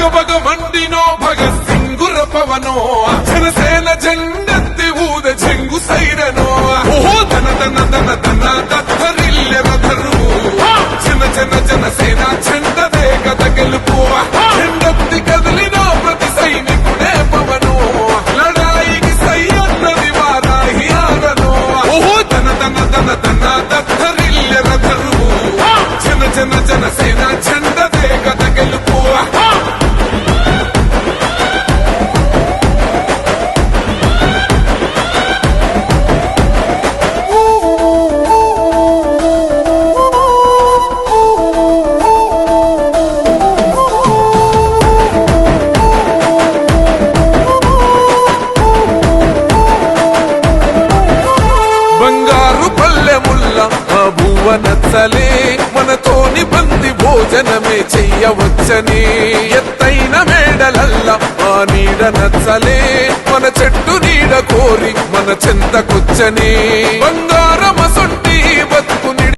భగ భగ మండినో భగత్ సింగుర పవనో జనసేన జెండెత్తి ఊద చెంగు సైరనో. ఓహో ధన ధన ధన ధన దత్తరిల్లె రథరు. జన జన జనసేన చెండదే గద గెలుపు. చెండెత్తి కదిలిన ప్రతి సైనికుడే పవను. లడాయికి సై అన్నది వారాహి ఆరను. ఓహో ధన ధన ధన ధన దత్తరిల్లె రథరు. జన బంగారు పల్లె ముల్ల ఆ భువ నచ్చలే. మనతోని బంది భోజనమే చెయ్యవచ్చని. ఎత్తైన మేడలల్ల ఆ నీడ నచ్చలే. మన చెట్టు నీడ కోరి మన చెంతకొచ్చని. బంగారు